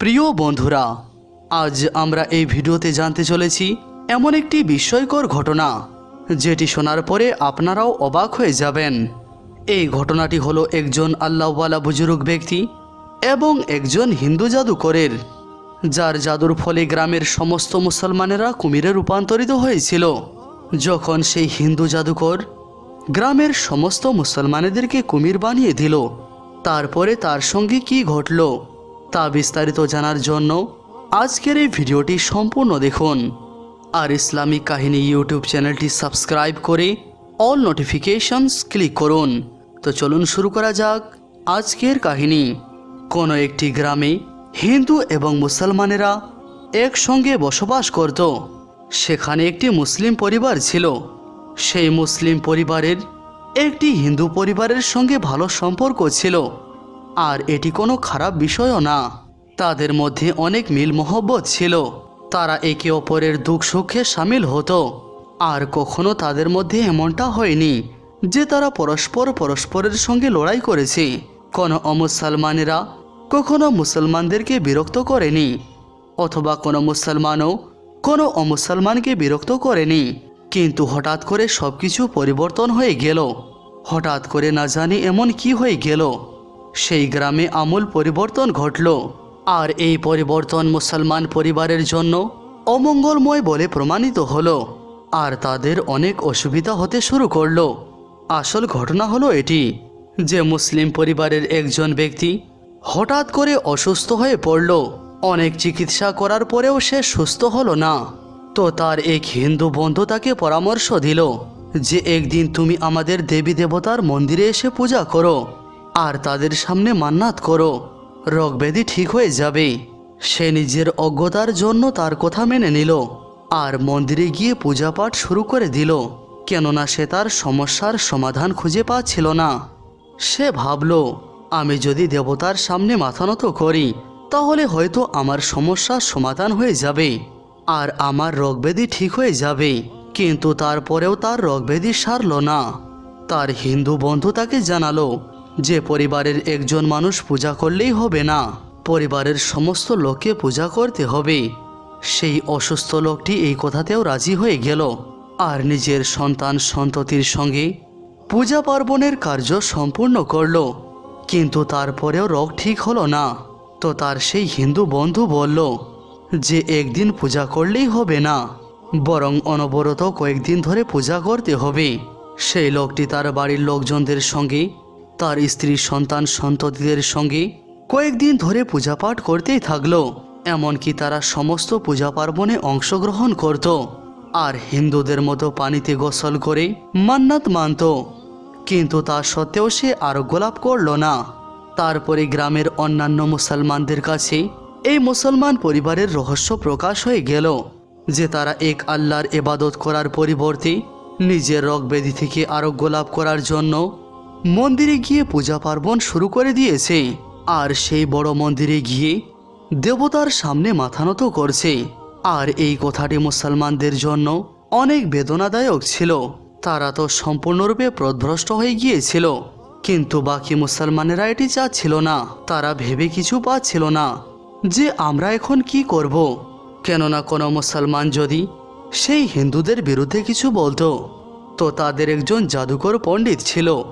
প্রিয় বন্ধুরা, আজ আমরা এই ভিডিওতে জানতে চলেছি এমন একটি বিস্ময়কর ঘটনা, যেটি শোনার পরে আপনারাও অবাক হয়ে যাবেন। এই ঘটনাটি হলো একজন আল্লাহওয়ালা বুজুর্গ ব্যক্তি এবং একজন হিন্দু জাদুকরের, যার জাদুর ফলে গ্রামের সমস্ত মুসলমানেরা কুমিরে রূপান্তরিত হয়েছিল। যখন সেই হিন্দু জাদুকর গ্রামের সমস্ত মুসলমানেদেরকে কুমির বানিয়ে দিল, তারপরে তার সঙ্গে কি ঘটল? তা বিস্তারিত জানার জন্য আজকের এই ভিডিওটি সম্পূর্ণ দেখুন। আর ইসলামিক কাহিনী ইউটিউব চ্যানেলটি সাবস্ক্রাইব করে অল নোটিফিকেশনস ক্লিক করুন। তো চলুন শুরু করা যাক আজকের কাহিনী। কোনো একটি গ্রামে হিন্দু এবং মুসলমানেরা একসঙ্গে বসবাস করত। সেখানে একটি মুসলিম পরিবার ছিল। সেই মুসলিম পরিবারের একটি হিন্দু পরিবারের সঙ্গে ভালো সম্পর্ক ছিল। আর এটি কোনো খারাপ বিষয়ও না। তাদের মধ্যে অনেক মিল মহব্বত ছিল। তারা একে অপরের দুঃখ সুখে সামিল হতো। আর কখনো তাদের মধ্যে এমনটা হয়নি যে তারা পরস্পর পরস্পরের সঙ্গে লড়াই করেছে। কোনো অমুসলমানেরা কখনো মুসলমানদেরকে বিরক্ত করেনি, অথবা কোনো মুসলমানও কোনো অমুসলমানকে বিরক্ত করেনি। কিন্তু হঠাৎ করে সব কিছু পরিবর্তন হয়ে গেল। হঠাৎ করে না জানি এমন কি হয়ে গেল। সেই গ্রামে আমূল পরিবর্তন ঘটল। আর এই পরিবর্তন মুসলমান পরিবারের জন্য অমঙ্গলময় বলে প্রমাণিত হলো। আর তাদের অনেক অসুবিধা হতে শুরু করল। আসল ঘটনা হলো এটি, যে মুসলিম পরিবারের একজন ব্যক্তি হঠাৎ করে অসুস্থ হয়ে পড়ল। অনেক চিকিৎসা করার পরেও সে সুস্থ হলো না। তো তার এক হিন্দু বন্ধু তাকে পরামর্শ দিল, যে একদিন তুমি আমাদের দেবী দেবতার মন্দিরে এসে পূজা করো। আর তাদের সামনে মান্নাত করো। রোগব্যাধি ঠিক হয়ে যাবে। সে নিজের অজ্ঞতার জন্য তার কথা মেনে নিল আর মন্দিরে গিয়ে পূজা পাঠ শুরু করে দিল, কেননা সে তার সমস্যার সমাধান খুঁজে পাচ্ছিল না। সে ভাবল, আমি যদি দেবতার সামনে মাথা নত করি, তাহলে হয়তো আমার সমস্যার সমাধান হয়ে যাবে আর আমার রোগব্যাধি ঠিক হয়ে যাবে। কিন্তু তারপরেও তার রোগব্যাধি সারল না। তার হিন্দু বন্ধু তাকে জানালো যে পরিবারের একজন মানুষ পূজা করলেই হবে না, পরিবারের সমস্ত লোককে পূজা করতে হবে। সেই অসুস্থ লোকটি এই কথাতেও রাজি হয়ে গেল। আর নিজের সন্তান সন্ততির সঙ্গে পূজা পার্বণের কার্য সম্পূর্ণ করল। কিন্তু তারপরেও রোগ ঠিক হলো না। তো তার সেই হিন্দু বন্ধু বলল, যে একদিন পূজা করলেই হবে না, বরং অনবরত কয়েকদিন ধরে পূজা করতে হবে। সেই লোকটি তার বাড়ির লোকজনদের সঙ্গে তার স্ত্রী সন্তান সন্ততিদের সঙ্গে কয়েকদিন ধরে পূজা পাঠ করতেই থাকল। এমনকি তারা সমস্ত পূজা পার্বণে অংশগ্রহণ করত আর হিন্দুদের মতো পানিতে গোসল করে মান্নাত মানত। কিন্তু তা সত্ত্বেও সে আরোগ্য গোলাপ করল না। তারপরে গ্রামের অন্যান্য মুসলমানদের কাছে এই মুসলমান পরিবারের রহস্য প্রকাশ হয়ে গেল যে তারা এক আল্লাহর এবাদত করার পরিবর্তে নিজের রোগ ব্যাধি থেকে আরোগ্য লাভ করার জন্য মন্দিরে গিয়ে পূজা পার্বণ শুরু করে দিয়েছে। আর সেই বড় মন্দিরে গিয়ে দেবতার সামনে মাথা নত করছে। আর এই কথাটি মুসলমানদের জন্য অনেক বেদনাদায়ক ছিল। তারা তো সম্পূর্ণরূপে প্রদ্ভ্রষ্ট হয়ে গিয়েছিল। কিন্তু বাকি মুসলমানেরা এটি চাচ্ছিল না। তারা ভেবে কিছু পাচ্ছিল না যে আমরা এখন কি করব। কেননা কোনো মুসলমান যদি সেই হিন্দুদের বিরুদ্ধে কিছু বলতো, তো তাদের একজন জাদুকর পণ্ডিত ছিল।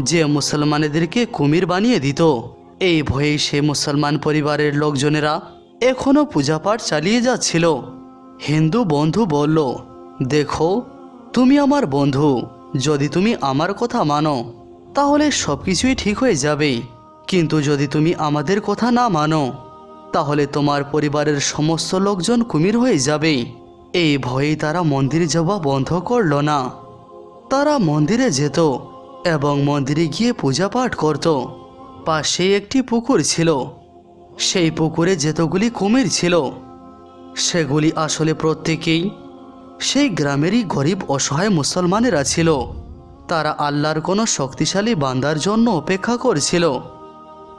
যে মুসলমানেদেরকে কুমির বানিয়ে দিত। এই ভয়ে সে মুসলমান পরিবারের লোকজনেরা এখনও পূজাপাঠ চালিয়ে যাচ্ছিল। হিন্দু বন্ধু বলল, দেখো, তুমি আমার বন্ধু, যদি তুমি আমার কথা মানো, তাহলে সব কিছুই ঠিক হয়ে যাবে। কিন্তু যদি তুমি আমাদের কথা না মানো, তাহলে তোমার পরিবারের সমস্ত লোকজন কুমির হয়ে যাবে। এই ভয়েই তারা মন্দির যাওয়া বন্ধ করল না। তারা মন্দিরে যেত। এবং মন্দিরে গিয়ে পূজা পাঠ করত। পাশে একটি পুকুর ছিল। সেই পুকুরে যেতগুলি কুমির ছিল, সেগুলি আসলে প্রত্যেকেই সেই গ্রামেরই গরিব, অসহায় মুসলমানেরা ছিল। তারা আল্লাহর কোনো শক্তিশালী বান্দার জন্য অপেক্ষা করছিল।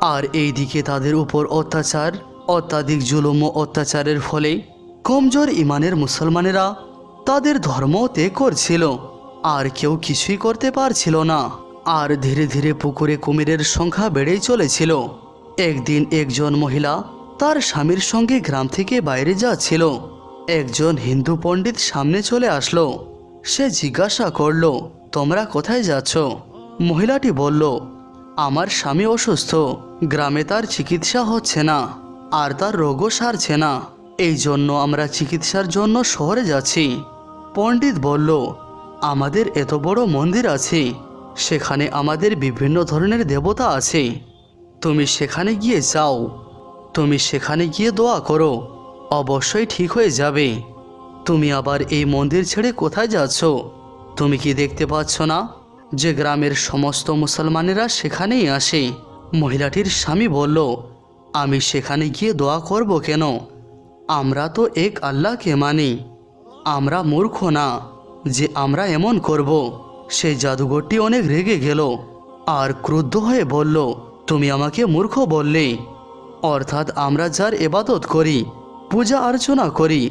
আর এই দিকে তাদের উপর অত্যাচার, অত্যাধিক জুলুম ও অত্যাচারের ফলে কমজোর ইমানের মুসলমানেরা তাদের ধর্ম ত্যাগ করছিল। আর কেউ কিছুই করতে পারছিল না। আর ধীরে ধীরে পুকুরে কুমিরের সংখ্যা বেড়েই চলেছিল। একদিন একজন মহিলা তার স্বামীর সঙ্গে গ্রাম থেকে বাইরে যাচ্ছিল। একজন হিন্দু পণ্ডিত সামনে চলে আসলো। সে জিজ্ঞাসা করল, তোমরা কোথায় যাচ্ছ? মহিলাটি বলল, আমার স্বামী অসুস্থ। গ্রামে তার চিকিৎসা হচ্ছে না, আর তার রোগও সারছে না। এই জন্য আমরা চিকিৎসার জন্য শহরে যাচ্ছি। পণ্ডিত বলল আমাদের এত বড় মন্দির আছে। সেখানে আমাদের বিভিন্ন ধরনের দেবতা আছে। তুমি সেখানে গিয়ে যাও। তুমি সেখানে গিয়ে দোয়া করো। অবশ্যই ঠিক হয়ে যাবে। তুমি আবার এই মন্দির ছেড়ে কোথায় যাচ্ছ? তুমি কি দেখতে পাচ্ছ না যে গ্রামের সমস্ত মুসলমানেরা সেখানেই আসে? মহিলাটির স্বামী বলল, আমি সেখানে গিয়ে দোয়া করব কেন? আমরা তো এক আল্লাহকে মানি। আমরা মূর্খ না। যে আমরা এমন করব। সেই জাদুঘরটি অনেক রেগে গেল আর ক্রুদ্ধ হয়ে বলল, তুমি আমাকে মূর্খ বললে। অর্থাৎ আমরা যার এবাদত করি, পূজা অর্চনা করি,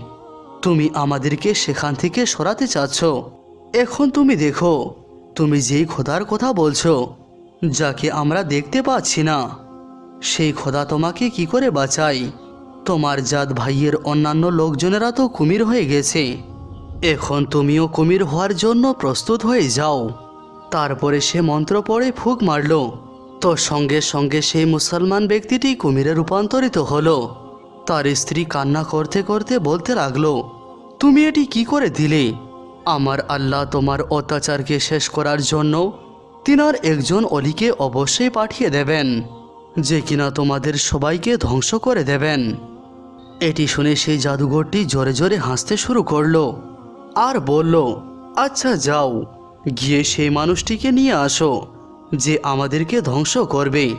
তুমি আমাদেরকে সেখান থেকে সরাতে চাচ্ছ। এখন তুমি দেখো, তুমি যেই খোদার কথা বলছো, যাকে আমরা দেখতে পাচ্ছি না, সেই খোদা তোমাকে কি করে বাঁচাই তোমার জাত ভাইয়ের অন্যান্য লোকজনেরা তো কুমির হয়ে গেছে। এখন তুমিও কুমির হওয়ার জন্য প্রস্তুত হয়ে যাও। তারপরে সে মন্ত্র পড়ে ফুক মারল। তো সঙ্গে সঙ্গে সেই মুসলমান ব্যক্তিটি কুমিরে রূপান্তরিত হলো। তার স্ত্রী কান্না করতে করতে বলতে লাগল, তুমি এটি কি করে দিলে? আমার আল্লাহ তোমার অত্যাচারকে শেষ করার জন্য তিনার একজন অলিকে অবশ্যই পাঠিয়ে দেবেন, যে কিনা তোমাদের সবাইকে ধ্বংস করে দেবেন। এটি শুনে সেই জাদুঘরটি জোরে জোরে হাসতে শুরু করল। আর বলল আচ্ছা যাও। গিয়ে সেই মানুষটিকে নিয়ে আসো, যে আমাদেরকে ধ্বংস করবে।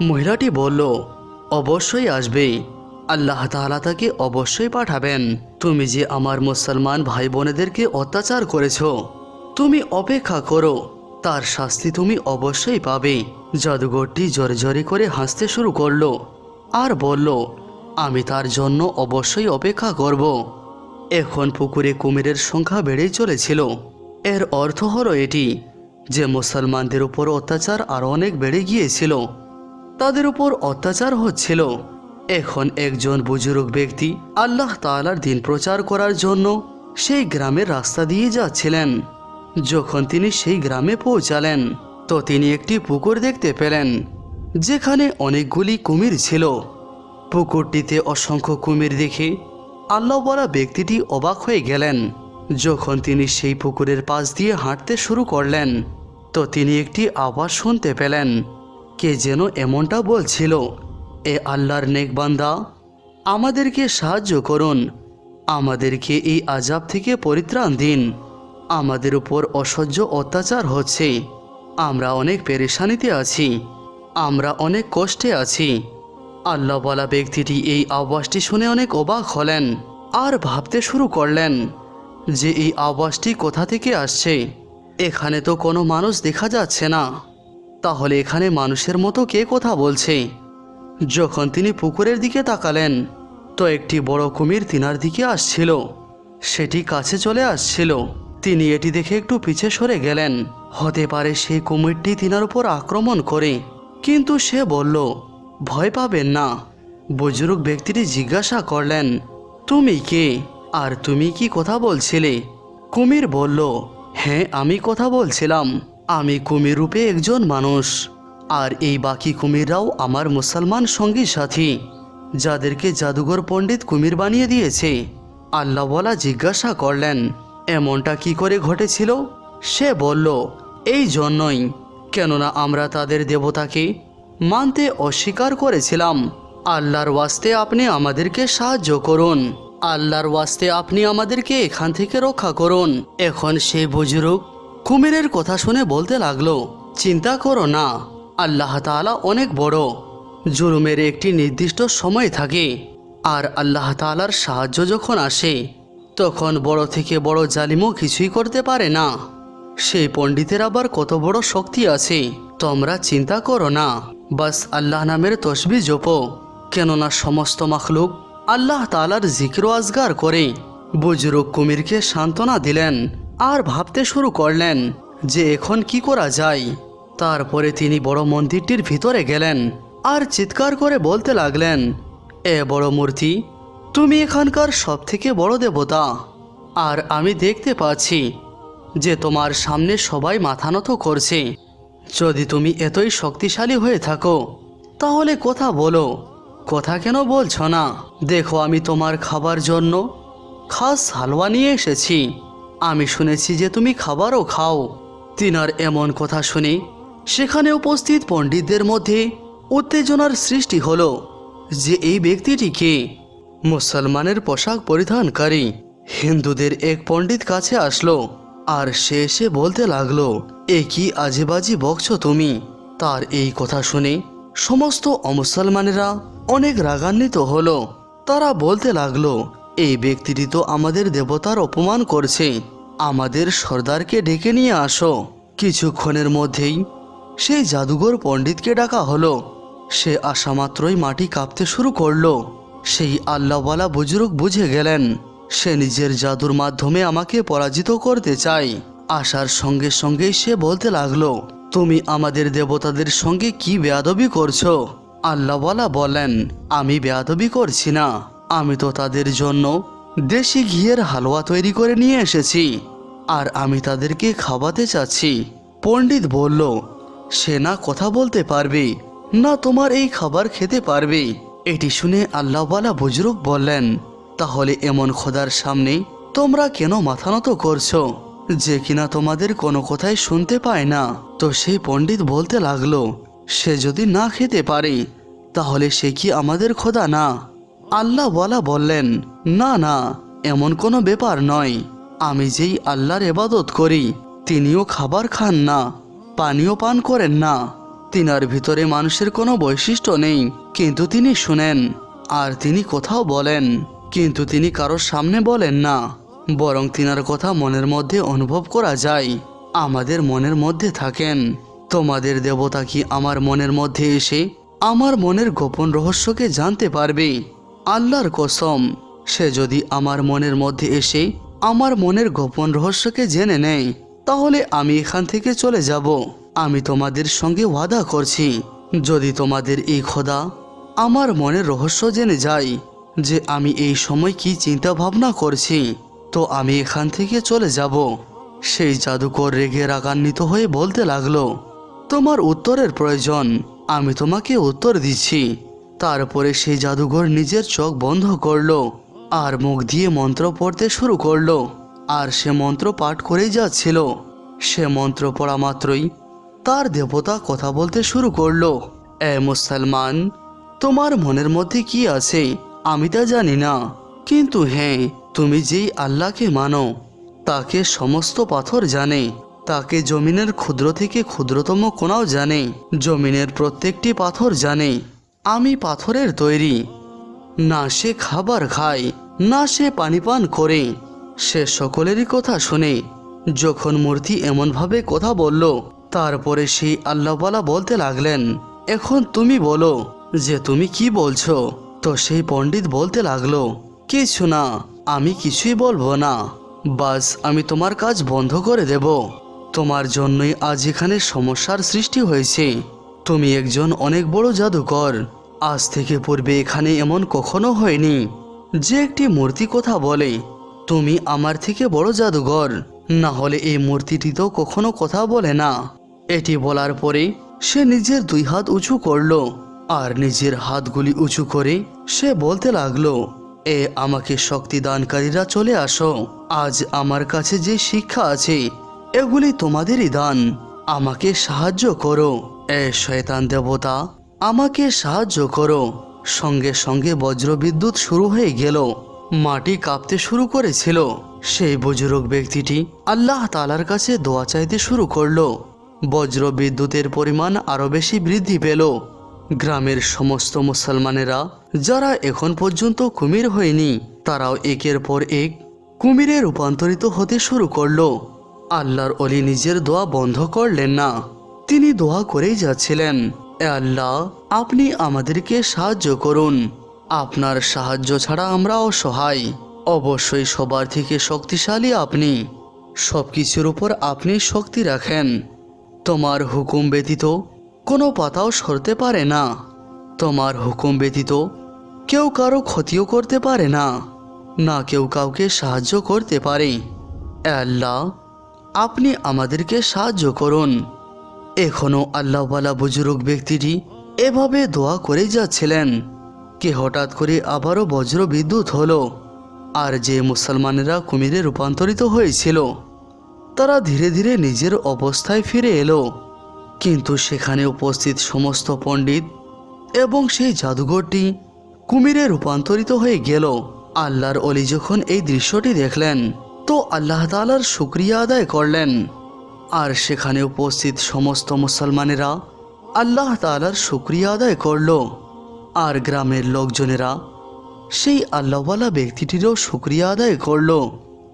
মহিলাটি বলল, অবশ্যই আসবে। আল্লাহ তাআলা তাকে অবশ্যই পাঠাবেন। তুমি যে আমার মুসলমান ভাই বোনেদেরকে অত্যাচার করেছ, তুমি অপেক্ষা করো। তার শাস্তি তুমি অবশ্যই পাবে। জাদুঘরটি জোরে জোরে করে হাসতে শুরু করল, আর বলল, আমি তার জন্য অবশ্যই অপেক্ষা করব। এখন পুকুরে কুমিরের সংখ্যা বেড়েই চলেছিল। এর অর্থ হলো এটি, যে মুসলমানদের উপর অত্যাচার আরও অনেক বেড়ে গিয়েছিল। তাদের উপর অত্যাচার হচ্ছিল। এখন একজন বুজুর্গ ব্যক্তি আল্লাহ তাআলার দিন প্রচার করার জন্য সেই গ্রামের রাস্তা দিয়ে যাচ্ছিলেন। যখন তিনি সেই গ্রামে পৌঁছালেন, তো তিনি একটি পুকুর দেখতে পেলেন, যেখানে অনেকগুলি কুমির ছিল। পুকুরটিতে অসংখ্য কুমির দেখে আল্লাহ বলা ব্যক্তিটি অবাক হয়ে গেলেন। যখন তিনি সেই পুকুরের পাশ দিয়ে হাঁটতে শুরু করলেন, তো তিনি একটি আওয়াজ শুনতে পেলেন। কে যেন এমনটা বলছিল, এ আল্লাহর নেকবান্দা, আমাদেরকে সাহায্য করুন। আমাদেরকে এই আজাব থেকে পরিত্রাণ দিন। আমাদের উপর অসহ্য অত্যাচার হচ্ছে। আমরা অনেক পেরেশানিতে আছি। আমরা অনেক কষ্টে আছি। আল্লাহ বলা ব্যক্তিটি এই আওয়াজটি শুনে অনেক অবাক হলেন আর ভাবতে শুরু করলেন যে এই আওয়াজটি কোথা থেকে আসছে? এখানে তো কোনো মানুষ দেখা যাচ্ছে না। তাহলে এখানে মানুষের মতো কে কথা বলছে? যখন তিনি পুকুরের দিকে তাকালেন, তো একটি বড় কুমির তিনার দিকে আসছিল। সেটি কাছে চলে আসছিল। তিনি এটি দেখে একটু পিছে সরে গেলেন। হতে পারে সেই কুমিরটি তিনার উপর আক্রমণ করে। কিন্তু সে বলল ভয় পাবেন না। বুজুর্গ ব্যক্তিটি জিজ্ঞাসা করলেন, তুমি কে? আর তুমি কি কথা বলছিলে? কুমির বলল হ্যাঁ আমি কথা বলছিলাম। আমি কুমির রূপে একজন মানুষ। আর এই বাকি কুমিররাও আমার মুসলমান সঙ্গী সাথী, যাদেরকে জাদুঘর পণ্ডিত কুমির বানিয়ে দিয়েছে। আল্লাহওয়ালা জিজ্ঞাসা করলেন, এমনটা কি করে ঘটেছিল? সে বলল, এই জন্যই। কেননা আমরা তাদের দেবতাকে মানতে অস্বীকার করেছিলাম। আল্লাহর ওয়াস্তে আপনি আমাদেরকে সাহায্য করুন। আল্লাহর ওয়াস্তে আপনি আমাদেরকে এখান থেকে রক্ষা করুন। এখন সেই বুজুর্গ কুমিরের কথা শুনে বলতে লাগল, চিন্তা করো না, আল্লাহ তাআলা অনেক বড়। জুলুমের একটি নির্দিষ্ট সময় থাকে। আর আল্লাহ তাআলার সাহায্য যখন আসে, তখন বড় থেকে বড় জালিমও কিছুই করতে পারে না। সেই পণ্ডিতের আবার কত বড় শক্তি আছে, তোমরা চিন্তা করো না। বাস আল্লাহ নামের তসবি জপো। কেননা সমস্ত মাখলুক আল্লাহ তালার জিক্র আজগার করে। বুজরুক কুমিরকে সান্ত্বনা দিলেন, আর ভাবতে শুরু করলেন যে এখন কি করা যায়। তারপরে তিনি বড় মন্দিরটির ভিতরে গেলেন, আর চিৎকার করে বলতে লাগলেন, এ বড় মূর্তি, তুমি এখানকার সব থেকে বড় দেবতা। আর আমি দেখতে পাচ্ছি যে তোমার সামনে সবাই মাথা নত করছে। যদি তুমি এতই শক্তিশালী হয়ে থাকো, তাহলে কথা বলো। কথা কেন বলছ না? দেখো, আমি তোমার খাবার জন্য খাস হালুয়া নিয়ে এসেছি। আমি শুনেছি যে তুমি খাবারও খাও। তিনার এমন কথা শুনে সেখানে উপস্থিত পণ্ডিতদের মধ্যে উত্তেজনার সৃষ্টি হলো যে এই ব্যক্তিটিকে মুসলমানের পোশাক পরিধানকারী হিন্দুদের এক পণ্ডিত কাছে আসলো আর সে এসে বলতে লাগল এ কি আজেবাজি বকছো তুমি? তার এই কথা শুনে সমস্ত অমুসলমানেরা অনেক রাগান্বিত হলো। তারা বলতে লাগল, এই ব্যক্তিটি তো আমাদের দেবতার অপমান করছে। আমাদের সর্দারকে ডেকে নিয়ে আসো। কিছুক্ষণের মধ্যেই সেই জাদুঘর পণ্ডিতকে ডাকা হলো। সে আসা মাত্রই মাটি কাঁপতে শুরু করল। সেই আল্লাহওয়ালা বুজুর্গ বুঝে গেলেন, সে নিজের জাদুর মাধ্যমে আমাকে পরাজিত করতে চায়। আসার সঙ্গে সঙ্গেই সে বলতে লাগল, তুমি আমাদের দেবতাদের সঙ্গে কি বেয়াদবি করছ? আল্লাহওয়ালা বলেন, আমি বেয়াদবি করছি না। আমি তো তাদের জন্য দেশি ঘিয়ের হালুয়া তৈরি করে নিয়ে এসেছি, আর আমি তাদেরকে খাওয়াতে চাচ্ছি। পণ্ডিত বলল, সে না কথা বলতে পারবে, না তোমার এই খাবার খেতে পারবে। এটি শুনে আল্লাহওয়ালা বুজরুক বললেন, তাহলে এমন খোদার সামনে তোমরা কেন মাথা নত করছ? যে কিনা তোমাদের কোনো কথাই শুনতে পায় না। তো সেই পণ্ডিত বলতে লাগল, সে যদি না খেতে পারে, তাহলে সে কি আমাদের খোদা না? আল্লাহ বলা বললেন, না না, এমন কোনো ব্যাপার নয়। আমি যেই আল্লাহর এবাদত করি, তিনিও খাবার খান না পানীয় পান করেন না। তিনার ভিতরে মানুষের কোনো বৈশিষ্ট্য নেই, কিন্তু তিনি শুনেন, আর তিনি কোথাও বলেন, কিন্তু তিনি কারোর সামনে বলেন না। বরং তিনার কথা মনের মধ্যে অনুভব করা যায়। আমাদের মনের মধ্যে থাকেন। তোমাদের দেবতা কি আমার মনের মধ্যে এসে আমার মনের গোপন রহস্যকে জানতে পারবে? আল্লাহর কসম, সে যদি আমার মনের মধ্যে এসে আমার মনের গোপন রহস্যকে জেনে নেয়, তাহলে আমি এখান থেকে চলে যাব। আমি তোমাদের সঙ্গে ওয়াদা করছি, যদি তোমাদের এই খোদা আমার মনের রহস্য জেনে যায় যে আমি এই সময় কি চিন্তা ভাবনা করছি তো আমি এখান থেকে চলে যাব। সেই জাদুকর রেগে রাগান্বিত হয়ে বলতে লাগল, তোমার উত্তরের প্রয়োজন, আমি তোমাকে উত্তর দিচ্ছি। তারপরে সেই জাদুঘর নিজের চোখ বন্ধ করল আর মুখ দিয়ে মন্ত্র পড়তে শুরু করল। আর সে মন্ত্র পাঠ করেই যাচ্ছিল। সে মন্ত্র পড়া মাত্রই তার দেবতা কথা বলতে শুরু করল, এ মুসলমান, তোমার মনের মধ্যে কি আছে? আমি তা জানি না। কিন্তু হ্যাঁ তুমি যেই আল্লাহকে মানো, তাকে সমস্ত পাথর জানে, তাকে জমিনের ক্ষুদ্র থেকে ক্ষুদ্রতম কোনাও জানে, জমিনের প্রত্যেকটি পাথর জানে, আমি পাথরের তৈরি। না সে খাবার খায়, না সে পানি পান করে, সে সকলেরই কথা শুনে। যখন মূর্তি এমনভাবে কথা বলল, তারপরে সেই আল্লাহওয়ালা বলতে লাগলেন, এখন তুমি বলো, যে তুমি কি বলছো? তো সেই পণ্ডিত বলতে লাগল, কিছু না আমি কিছুই বলব না। বাস, আমি তোমার কাজ বন্ধ করে দেব। তোমার জন্যই আজ এখানে সমস্যার সৃষ্টি হয়েছে। তুমি একজন অনেক বড় জাদুকর। আজ থেকে পূর্বে এখানে এমন কখনো হয়নি। যে একটি মূর্তি কথা বলে, তুমি আমার থেকে বড় জাদুঘর না হলে এই মূর্তিটি তো কখনো কথা বলে না। এটি বলার পরে সে নিজের দুই হাত উঁচু করল, আর নিজের হাতগুলি উঁচু করে সে বলতে লাগল এ আমাকে শক্তি দানকারীরা চলে আসো। আজ আমার কাছে যে শিক্ষা আছে, এগুলি তোমাদেরই দান। আমাকে সাহায্য করো। এ শয়তান দেবতা, আমাকে সাহায্য করো। সঙ্গে সঙ্গে বজ্রবিদ্যুৎ শুরু হয়ে গেল। মাটি কাঁপতে শুরু করেছিল। সেই বুজুর্গ ব্যক্তিটি আল্লাহ তালার কাছে দোয়া চাইতে শুরু করল। বজ্র বিদ্যুতের পরিমাণ আরও বেশি বৃদ্ধি পেল। গ্রামের সমস্ত মুসলমানেরা, যারা এখন পর্যন্ত কুমির হয়নি, তারাও একের পর এক কুমিরে রূপান্তরিত হতে শুরু করল। আল্লাহর অলি নিজের দোয়া বন্ধ করলেন না। তিনি দোয়া করেই যাচ্ছিলেন, এ আল্লাহ, আপনি আমাদেরকে সাহায্য করুন। আপনার সাহায্য ছাড়া আমরা অসহায় অবশ্যই সবার থেকে শক্তিশালী আপনি। সব কিছুর উপর আপনি শক্তি রাখেন। তোমার হুকুম ব্যতীত কোনো পাতাও সরতে পারে না। তোমার হুকুম ব্যতীত কেউ কারও ক্ষতিও করতে পারে না না কেউ কাউকে সাহায্য করতে পারে। আল্লাহ, আপনি আমাদেরকে সাহায্য করুন। এখনও আল্লাহওয়ালা বুজুর্গ ব্যক্তিটি এভাবে দোয়া করে যাচ্ছিলেন কে হঠাৎ করে আবারও বজ্র বিদ্যুৎ হলো আর যে মুসলমানেরা কুমিরে রূপান্তরিত হয়েছিল, তারা ধীরে ধীরে নিজের অবস্থায় ফিরে এলো। কিন্তু সেখানে উপস্থিত সমস্ত পণ্ডিত এবং সেই জাদুঘরটি কুমিরে রূপান্তরিত হয়ে গেল। আল্লাহর অলি যখন এই দৃশ্যটি দেখলেন, তো আল্লাহ তালার শুক্রিয়া আদায় করলেন। আর সেখানে উপস্থিত সমস্ত মুসলমানেরা আল্লাহ তালার শুক্রিয়া আদায় করল। আর গ্রামের লোকজনেরা সেই আল্লাহওয়ালা ব্যক্তিটিরও শুক্রিয়া আদায় করল।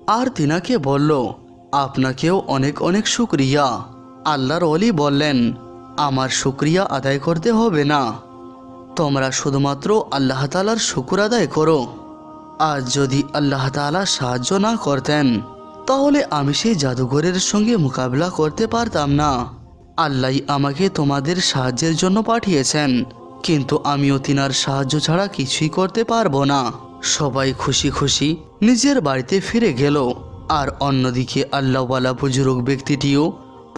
আর তিনাকে বলল, আপনাকেও অনেক অনেক শুক্রিয়া। আল্লাহর অলি বললেন, আমার শুক্রিয়া আদায় করতে হবে না। তোমরা শুধুমাত্র আল্লাহ তালার শুকুর আদায় করো। আর যদি আল্লাহ তালা সাহায্য না করতেন, তাহলে আমি সেই জাদুঘরের সঙ্গে মোকাবিলা করতে পারতাম না। আল্লাহ আমাকে তোমাদের সাহায্যের জন্য পাঠিয়েছেন, কিন্তু আমিও তিনার সাহায্য ছাড়া কিছুই করতে পারব না। সবাই খুশি খুশি নিজের বাড়িতে ফিরে গেল। আর অন্যদিকে আল্লাহওয়ালা বুজুর্গ ব্যক্তিটিও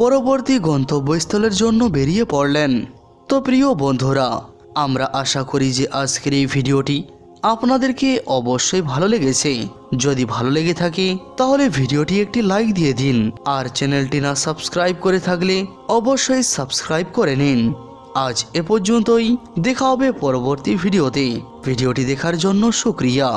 পরবর্তী গন্তব্যস্থলের জন্য বেরিয়ে পড়লেন। তো প্রিয় বন্ধুরা, আমরা আশা করি যে আজকের এই ভিডিওটি আপনাদেরকে অবশ্যই ভালো লেগেছে। যদি ভালো লেগে থাকে, তাহলে ভিডিওটি একটি লাইক দিয়ে দিন আর চ্যানেলটি না সাবস্ক্রাইব করে থাকলে অবশ্যই সাবস্ক্রাইব করে নিন। আজ এ পর্যন্তই, দেখা হবে পরবর্তী ভিডিওতে। ভিডিওটি দেখার জন্য শুক্রিয়া।